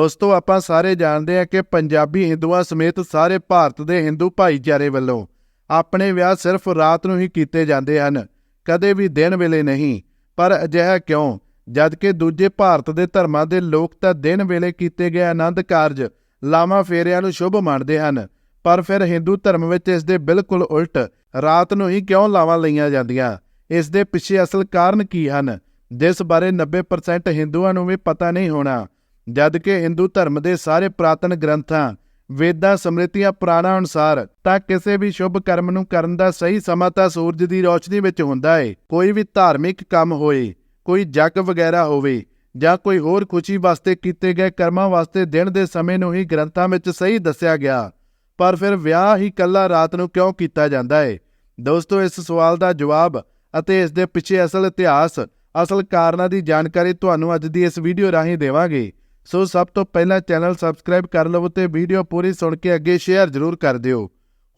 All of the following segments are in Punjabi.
ਦੋਸਤੋ ਆਪਾਂ ਸਾਰੇ ਜਾਣਦੇ ਹਾਂ ਕਿ ਪੰਜਾਬੀ ਹਿੰਦੂਆਂ ਸਮੇਤ ਸਾਰੇ ਭਾਰਤ ਦੇ ਹਿੰਦੂ ਭਾਈਚਾਰੇ ਵੱਲੋਂ ਆਪਣੇ ਵਿਆਹ ਸਿਰਫ ਰਾਤ ਨੂੰ ਹੀ ਕੀਤੇ ਜਾਂਦੇ ਹਨ, ਕਦੇ ਵੀ ਦਿਨ ਵੇਲੇ ਨਹੀਂ। ਪਰ ਅਜਿਹਾ ਕਿਉਂ? ਜਦਕਿ ਦੂਜੇ ਭਾਰਤ ਦੇ ਧਰਮਾਂ ਦੇ ਲੋਕ ਤਾਂ ਦਿਨ ਵੇਲੇ ਕੀਤੇ ਗਏ ਆਨੰਦ ਕਾਰਜ ਲਾਵਾਂ ਫੇਰਿਆਂ ਨੂੰ ਸ਼ੁਭ ਮੰਨਦੇ ਹਨ, ਪਰ ਫਿਰ ਹਿੰਦੂ ਧਰਮ ਵਿੱਚ ਇਸ ਦੇ ਬਿਲਕੁਲ ਉਲਟ ਰਾਤ ਨੂੰ ਹੀ ਕਿਉਂ ਲਾਵਾਂ ਲਈਆਂ ਜਾਂਦੀਆਂ? ਇਸ ਦੇ ਪਿੱਛੇ ਅਸਲ ਕਾਰਨ ਕੀ ਹਨ? ਜਿਸ ਬਾਰੇ 90% ਹਿੰਦੂਆਂ ਨੂੰ ਵੀ ਪਤਾ ਨਹੀਂ ਹੋਣਾ। ਜਦਕਿ ਹਿੰਦੂ ਧਰਮ ਦੇ ਸਾਰੇ ਪ੍ਰਾਤਨ ਗ੍ਰੰਥਾਂ, ਵੇਦਾਂ ਸਮ੍ਰਿਤੀਆਂ ਪੁਰਾਣਾਂ ਅਨੁਸਾਰ ਤਾਂ ਕਿਸੇ ਵੀ ਸ਼ੁਭ ਕਰਮ ਨੂੰ ਕਰਨ ਦਾ ਸਹੀ ਸਮਾਂ ਤਾਂ ਸੂਰਜ ਦੀ ਰੋਸ਼ਨੀ ਵਿੱਚ ਹੁੰਦਾ ਹੈ ਕੋਈ ਵੀ ਧਾਰਮਿਕ ਕੰਮ ਹੋਏ, ਕੋਈ ਜਗ ਵਗੈਰਾ ਹੋਵੇ ਜਾਂ ਕੋਈ ਹੋਰ ਖੁਸ਼ੀ ਵਾਸਤੇ ਕੀਤੇ ਗਏ ਕਰਮਾਂ ਵਾਸਤੇ ਦਿਨ ਦੇ ਸਮੇਂ ਨੂੰ ਹੀ ਗ੍ਰੰਥਾਂ ਵਿੱਚ ਸਹੀ ਦੱਸਿਆ ਗਿਆ, ਪਰ ਫਿਰ ਵਿਆਹ ਹੀ ਕੱਲਾ ਰਾਤ ਨੂੰ ਕਿਉਂ ਕੀਤਾ ਜਾਂਦਾ ਹੈ ਦੋਸਤੋ, ਇਸ ਸਵਾਲ ਦਾ ਜਵਾਬ ਅਤੇ ਇਸ ਦੇ ਪਿੱਛੇ ਅਸਲ ਇਤਿਹਾਸ, ਅਸਲ ਕਾਰਨਾਂ ਦੀ ਜਾਣਕਾਰੀ ਤੁਹਾਨੂੰ ਅੱਜ ਦੀ ਇਸ ਵੀਡੀਓ ਰਾਹੀਂ ਦੇਵਾਂਗੇ। ਸੋ ਸਭ ਤੋਂ ਪਹਿਲਾਂ ਚੈਨਲ ਸਬਸਕ੍ਰਾਈਬ ਕਰ ਲਵੋ ਤੇ ਵੀਡੀਓ ਪੂਰੀ ਸੁਣ ਕੇ ਅੱਗੇ ਸ਼ੇਅਰ ਜ਼ਰੂਰ ਕਰ ਦਿਓ।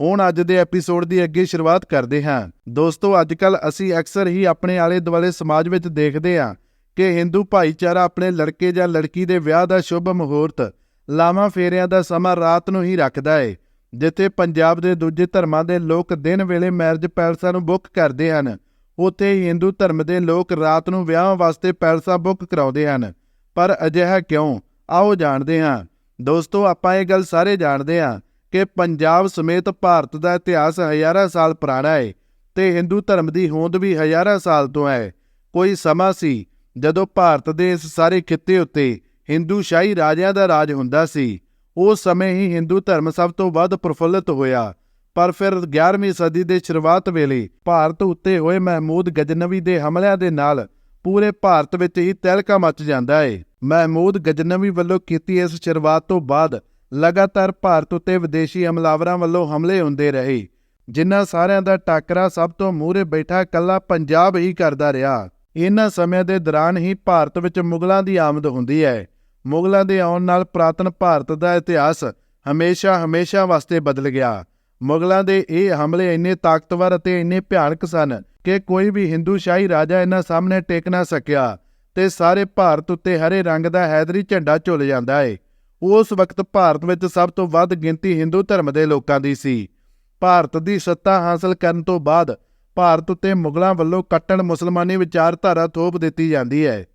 ਹੁਣ ਅੱਜ ਦੇ ਐਪੀਸੋਡ ਦੀ ਅੱਗੇ ਸ਼ੁਰੂਆਤ ਕਰਦੇ ਹਾਂ। ਦੋਸਤੋ ਅੱਜਕੱਲ ਅਸੀਂ ਅਕਸਰ ਹੀ ਆਪਣੇ ਆਲੇ ਦੁਆਲੇ ਸਮਾਜ ਵਿੱਚ ਦੇਖਦੇ ਹਾਂ ਕਿ ਹਿੰਦੂ ਭਾਈਚਾਰਾ ਆਪਣੇ ਲੜਕੇ ਜਾਂ ਲੜਕੀ ਦੇ ਵਿਆਹ ਦਾ ਸ਼ੁਭ ਮੁਹੂਰਤ, ਲਾਵਾਂ ਫੇਰਿਆਂ ਦਾ ਸਮਾਂ ਰਾਤ ਨੂੰ ਹੀ ਰੱਖਦਾ ਏ, ਜਿੱਥੇ ਪੰਜਾਬ ਦੇ ਦੂਜੇ ਧਰਮਾਂ ਦੇ ਲੋਕ ਦਿਨ ਵੇਲੇ ਮੈਰਿਜ ਪੈਲਸਾਂ ਨੂੰ ਬੁੱਕ ਕਰਦੇ ਹਨ। ਉੱਥੇ ਹੀ ਹਿੰਦੂ ਧਰਮ ਦੇ ਲੋਕ ਰਾਤ ਨੂੰ ਵਿਆਹਾਂ ਵਾਸਤੇ ਪੈਲਸਾਂ ਬੁੱਕ ਕਰਾਉਂਦੇ ਹਨ। ਪਰ ਅਜਿਹਾ ਕਿਉਂ? ਆਓ ਜਾਣਦੇ ਹਾਂ। ਦੋਸਤੋ, ਆਪਾਂ ਇਹ ਗੱਲ ਸਾਰੇ ਜਾਣਦੇ ਹਾਂ ਕਿ ਪੰਜਾਬ ਸਮੇਤ ਭਾਰਤ ਦਾ ਇਤਿਹਾਸ ਹਜ਼ਾਰਾਂ ਸਾਲ ਪੁਰਾਣਾ ਹੈ ਤੇ ਹਿੰਦੂ ਧਰਮ ਦੀ ਹੋਂਦ ਵੀ ਹਜ਼ਾਰਾਂ ਸਾਲ ਤੋਂ ਹੈ। ਕੋਈ ਸਮਾਂ ਸੀ ਜਦੋਂ ਭਾਰਤ ਦੇ ਇਸ ਸਾਰੇ ਖਿੱਤੇ ਉੱਤੇ ਹਿੰਦੂ ਸ਼ਾਹੀ ਰਾਜਿਆਂ ਦਾ ਰਾਜ ਹੁੰਦਾ ਸੀ। ਉਸ ਸਮੇਂ ਹੀ ਹਿੰਦੂ ਧਰਮ ਸਭ ਤੋਂ ਵੱਧ ਪ੍ਰਫੁੱਲਤ ਹੋਇਆ। ਪਰ ਫਿਰ 11ਵੀਂ ਸਦੀ ਦੇ ਸ਼ੁਰੂਆਤ ਵੇਲੇ ਭਾਰਤ ਉੱਤੇ ਹੋਏ ਮਹਿਮੂਦ ਗਜਨਵੀ ਦੇ ਹਮਲਿਆਂ ਦੇ ਨਾਲ ਪੂਰੇ ਭਾਰਤ ਵਿੱਚ ਹੀ ਤਹਿਲਕਾ ਮਚ ਜਾਂਦਾ ਏ। ਮਹਿਮੂਦ ਗਜਨਵੀ ਵੱਲੋਂ ਕੀਤੀ ਇਸ ਸ਼ੁਰੂਆਤ ਤੋਂ ਬਾਅਦ ਲਗਾਤਾਰ ਭਾਰਤ ਉੱਤੇ ਵਿਦੇਸ਼ੀ ਹਮਲਾਵਰਾਂ ਵੱਲੋਂ ਹਮਲੇ ਹੁੰਦੇ ਰਹੇ, ਜਿਨ੍ਹਾਂ ਸਾਰਿਆਂ ਦਾ ਟਾਕਰਾ ਸਭ ਤੋਂ ਮੂਹਰੇ ਬੈਠਾ ਕੱਲਾ ਪੰਜਾਬ ਹੀ ਕਰਦਾ ਰਿਹਾ। ਇਹਨਾਂ ਸਮਿਆਂ ਦੇ ਦੌਰਾਨ ਹੀ ਭਾਰਤ ਵਿੱਚ ਮੁਗਲਾਂ ਦੀ ਆਮਦ ਹੁੰਦੀ ਹੈ। ਮੁਗਲਾਂ ਦੇ ਆਉਣ ਨਾਲ ਪ੍ਰਾਤਨ ਭਾਰਤ ਦਾ ਇਤਿਹਾਸ ਹਮੇਸ਼ਾ ਹਮੇਸ਼ਾ ਵਾਸਤੇ ਬਦਲ ਗਿਆ। ਮੁਗਲਾਂ ਦੇ ਇਹ ਹਮਲੇ ਇੰਨੇ ਤਾਕਤਵਰ ਅਤੇ ਇੰਨੇ ਭਿਆਨਕ ਸਨ ਕਿ ਕੋਈ ਵੀ ਹਿੰਦੂ ਸ਼ਾਹੀ ਰਾਜਾ ਇਹਨਾਂ ਸਾਹਮਣੇ ਟੇਕ ਨਾ ਸਕਿਆ ਤੇ ਸਾਰੇ ਭਾਰਤ ਉੱਤੇ ਹਰੇ ਰੰਗ ਦਾ ਹੈਦਰੀ ਝੰਡਾ ਝੁੱਲ ਜਾਂਦਾ ਹੈ ਉਸ ਵਕਤ ਭਾਰਤ ਵਿੱਚ ਸਭ ਤੋਂ ਵੱਧ ਗਿਣਤੀ ਹਿੰਦੂ ਧਰਮ ਦੇ ਲੋਕਾਂ ਦੀ ਸੀ। ਭਾਰਤ ਦੀ ਸੱਤਾ ਹਾਸਲ ਕਰਨ ਤੋਂ ਬਾਅਦ ਭਾਰਤ ਉੱਤੇ ਮੁਗਲਾਂ ਵੱਲੋਂ ਕੱਟੜ ਮੁਸਲਮਾਨੀ ਵਿਚਾਰਧਾਰਾ ਥੋਪ ਦਿੱਤੀ ਜਾਂਦੀ ਹੈ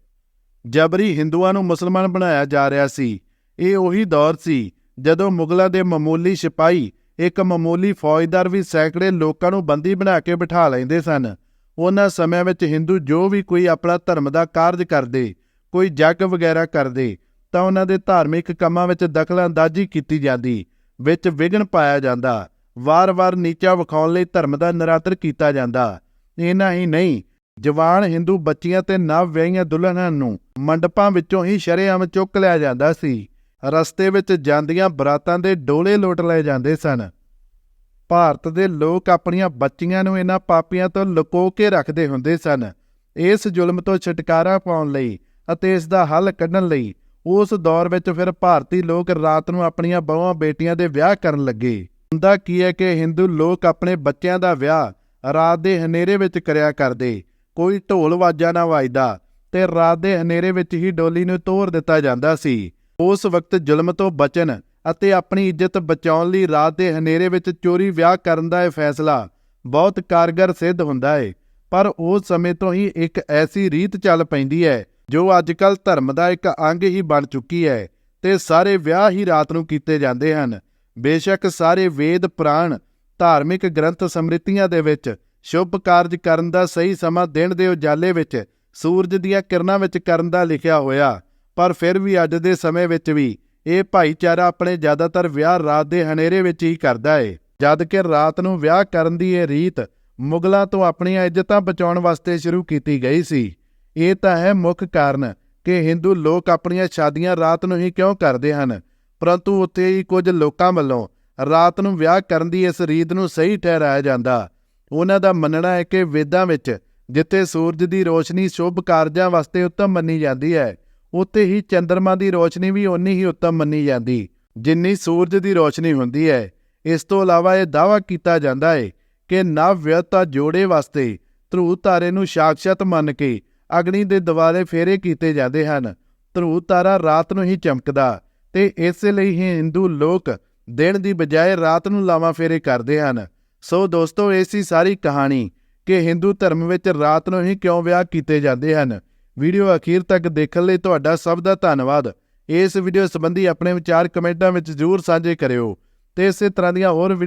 ਜਬਰੀ ਹਿੰਦੂਆਂ ਨੂੰ ਮੁਸਲਮਾਨ ਬਣਾਇਆ ਜਾ ਰਿਹਾ ਸੀ। ਇਹ ਉਹੀ ਦੌਰ ਸੀ ਜਦੋਂ ਮੁਗਲਾਂ ਦੇ ਮਾਮੂਲੀ ਸਿਪਾਹੀ ਇੱਕ ਮਾਮੂਲੀ ਫੌਜਦਾਰ ਵੀ ਸੈਂਕੜੇ ਲੋਕਾਂ ਨੂੰ ਬੰਦੀ ਬਣਾ ਕੇ ਬਿਠਾ ਲੈਂਦੇ ਸਨ। ਉਹਨਾਂ ਸਮਿਆਂ ਵਿੱਚ ਹਿੰਦੂ ਜੋ ਵੀ ਕੋਈ ਆਪਣਾ ਧਰਮ ਦਾ ਕਾਰਜ ਕਰਦੇ, ਕੋਈ ਜੱਗ ਵਗੈਰਾ ਕਰਦੇ, ਤਾਂ ਉਹਨਾਂ ਦੇ ਧਾਰਮਿਕ ਕੰਮਾਂ ਵਿੱਚ ਦਖਲਅੰਦਾਜ਼ੀ ਕੀਤੀ ਜਾਂਦੀ, ਵਿੱਚ ਵਿਘਨ ਪਾਇਆ ਜਾਂਦਾ, ਵਾਰ-ਵਾਰ ਨੀਚਾ ਵਿਖਾਉਣ ਲਈ ਧਰਮ ਦਾ ਨਿਰਾਦਰ ਕੀਤਾ ਜਾਂਦਾ। ਇਹਨਾਂ ਹੀ ਨਹੀਂ, ਜਵਾਨ ਹਿੰਦੂ ਬੱਚੀਆਂ ਤੇ ਨਵ ਵਿਆਹੀਆਂ ਦੁਲਹਨਾਂ ਨੂੰ ਮੰਡਪਾਂ ਵਿੱਚੋਂ ਹੀ ਸ਼ਰੇਆਮ ਚੁੱਕ ਲਿਆ ਜਾਂਦਾ ਸੀ। ਰਸਤੇ ਵਿੱਚ ਜਾਂਦੀਆਂ ਬਰਾਤਾਂ ਦੇ ਡੋਲੇ ਲੁੱਟ ਲਏ ਜਾਂਦੇ ਸਨ। ਭਾਰਤ ਦੇ ਲੋਕ ਆਪਣੀਆਂ ਬੱਚੀਆਂ ਨੂੰ ਇਹਨਾਂ ਪਾਪੀਆਂ ਤੋਂ ਲੁਕੋ ਕੇ ਰੱਖਦੇ ਹੁੰਦੇ ਸਨ। ਇਸ ਜ਼ੁਲਮ ਤੋਂ ਛੁਟਕਾਰਾ ਪਾਉਣ ਲਈ ਅਤੇ ਇਸ ਦਾ ਹੱਲ ਕੱਢਣ ਲਈ ਉਸ ਦੌਰ ਵਿੱਚ ਫਿਰ ਭਾਰਤੀ ਲੋਕ ਰਾਤ ਨੂੰ ਆਪਣੀਆਂ ਬਹੂਆਂ ਬੇਟੀਆਂ ਦੇ ਵਿਆਹ ਕਰਨ ਲੱਗੇ। ਹੁੰਦਾ ਕੀ ਹੈ ਕਿ ਹਿੰਦੂ ਲੋਕ ਆਪਣੇ ਬੱਚਿਆਂ ਦਾ ਵਿਆਹ ਰਾਤ ਦੇ ਹਨੇਰੇ ਵਿੱਚ ਕਰਿਆ ਕਰਦੇ। ਕੋਈ ਢੋਲ ਵਾਜਾ ਨਾ ਵੱਜਦਾ ਤੇ ਰਾਤ ਦੇ ਹਨੇਰੇ ਵਿੱਚ ਹੀ ਡੋਲੀ ਨੂੰ ਤੋੜ ਦਿੱਤਾ ਜਾਂਦਾ ਸੀ। ਉਸ ਵਕਤ ਜ਼ੁਲਮ ਤੋਂ ਬਚਣ ਅਤੇ ਆਪਣੀ ਇੱਜ਼ਤ ਬਚਾਉਣ ਲਈ ਰਾਤ ਦੇ ਹਨੇਰੇ ਵਿੱਚ ਚੋਰੀ ਵਿਆਹ ਕਰਨ ਦਾ ਇਹ ਫੈਸਲਾ ਬਹੁਤ ਕਾਰਗਰ ਸਿੱਧ ਹੁੰਦਾ ਹੈ ਪਰ ਉਸ ਸਮੇਂ ਤੋਂ ਹੀ ਇੱਕ ਐਸੀ ਰੀਤ ਚੱਲ ਪੈਂਦੀ ਹੈ ਜੋ ਅੱਜਕੱਲ ਧਰਮ ਦਾ ਇੱਕ ਅੰਗ ਹੀ ਬਣ ਚੁੱਕੀ ਹੈ ਤੇ ਸਾਰੇ ਵਿਆਹ ਹੀ ਰਾਤ ਨੂੰ ਕੀਤੇ ਜਾਂਦੇ ਹਨ। ਬੇਸ਼ੱਕ ਸਾਰੇ ਵੇਦ, ਪੁਰਾਣ, ਧਾਰਮਿਕ ਗ੍ਰੰਥ ਸਮ੍ਰਿਤੀਆਂ ਦੇ ਵਿੱਚ ਸ਼ੁਭ ਕਾਰਜ ਕਰਨ ਦਾ ਸਹੀ ਸਮਾਂ ਦਿਨ ਦੇ ਉਜਾਲੇ ਵਿੱਚ ਸੂਰਜ ਦੀਆਂ ਕਿਰਨਾਂ ਵਿੱਚ ਕਰਨ ਦਾ ਲਿਖਿਆ ਹੋਇਆ ਪਰ ਫਿਰ ਵੀ ਅੱਜ ਦੇ ਸਮੇਂ ਵਿੱਚ ਵੀ ਇਹ ਭਾਈਚਾਰਾ ਆਪਣੇ ਜ਼ਿਆਦਾਤਰ ਵਿਆਹ ਰਾਤ ਦੇ ਹਨੇਰੇ ਵਿੱਚ ਹੀ ਕਰਦਾ ਏ। ਜਦ ਕਿ ਰਾਤ ਨੂੰ ਵਿਆਹ ਕਰਨ ਦੀ ਇਹ ਰੀਤ ਮੁਗਲਾਂ ਤੋਂ ਆਪਣੀਆਂ ਇੱਜ਼ਤਾਂ ਬਚਾਉਣ ਵਾਸਤੇ ਸ਼ੁਰੂ ਕੀਤੀ ਗਈ ਸੀ। ਇਹ ਤਾਂ ਹੈ ਮੁੱਖ ਕਾਰਨ ਕਿ ਹਿੰਦੂ ਲੋਕ ਆਪਣੀਆਂ ਸ਼ਾਦੀਆਂ ਰਾਤ ਨੂੰ ਹੀ ਕਿਉਂ ਕਰਦੇ ਹਨ, ਪਰੰਤੂ ਉੱਥੇ ਹੀ ਕੁਝ ਲੋਕਾਂ ਵੱਲੋਂ ਰਾਤ ਨੂੰ ਵਿਆਹ ਕਰਨ ਦੀ ਇਸ ਰੀਤ ਨੂੰ ਸਹੀ ਠਹਿਰਾਇਆ ਜਾਂਦਾ। ਉਹਨਾਂ ਦਾ ਮੰਨਣਾ ਹੈ ਕਿ ਵੇਦਾਂ ਵਿੱਚ ਜਿੱਥੇ ਸੂਰਜ ਦੀ ਰੋਸ਼ਨੀ ਸ਼ੁਭ ਕਾਰਜਾਂ ਵਾਸਤੇ ਉੱਤਮ ਮੰਨੀ ਜਾਂਦੀ ਹੈ ਉੱਥੇ ਹੀ ਚੰ드ਰਮਾ ਦੀ ਰੋਸ਼ਨੀ ਵੀ ਓਨੀ ਹੀ ਉੱਤਮ ਮੰਨੀ ਜਾਂਦੀ, ਜਿੰਨੀ ਸੂਰਜ ਦੀ ਰੋਸ਼ਨੀ ਹੁੰਦੀ ਹੈ। ਇਸ ਤੋਂ ਇਲਾਵਾ ਇਹ ਦਾਅਵਾ ਕੀਤਾ ਜਾਂਦਾ ਹੈ ਕਿ ਨਵ ਵਿਆਹਤਾ ਜੋੜੇ ਵਾਸਤੇ ਧਰੂ ਤਾਰੇ ਨੂੰ ਸਾਕਸ਼ਾਤ ਮੰਨ ਕੇ ਅਗਨੀ ਦੇ ਦੁਆਲੇ ਫੇਰੇ ਕੀਤੇ ਜਾਂਦੇ ਹਨ। ਧਰੂ ਤਾਰਾ ਰਾਤ ਨੂੰ ਹੀ ਚਮਕਦਾ ਤੇ ਇਸੇ ਲਈ ਹੀ ਹਿੰਦੂ ਲੋਕ ਦਿਨ ਦੀ ਬਜਾਏ ਰਾਤ ਨੂੰ ਲਾਵਾਂ ਫੇਰੇ ਕਰਦੇ ਹਨ। ਸੋ ਦੋਸਤੋ, ਇਹ ਸੀ ਸਾਰੀ ਕਹਾਣੀ ਕਿ ਹਿੰਦੂ ਧਰਮ ਵਿੱਚ ਰਾਤ ਨੂੰ ਹੀ ਕਿਉਂ ਵਿਆਹ ਕੀਤੇ ਜਾਂਦੇ ਹਨ। ਵੀਡੀਓ ਅਖੀਰ ਤੱਕ ਦੇਖਣ ਲਈ ਤੁਹਾਡਾ ਸਭ ਦਾ ਧੰਨਵਾਦ। ਇਸ ਵੀਡੀਓ ਸੰਬੰਧੀ ਆਪਣੇ ਵਿਚਾਰ ਕਮੈਂਟਾਂ ਵਿੱਚ ਜ਼ਰੂਰ ਸਾਂਝੇ ਕਰਿਓ ਤੇ ਇਸੇ ਤਰ੍ਹਾਂ ਦੀਆਂ ਹੋਰ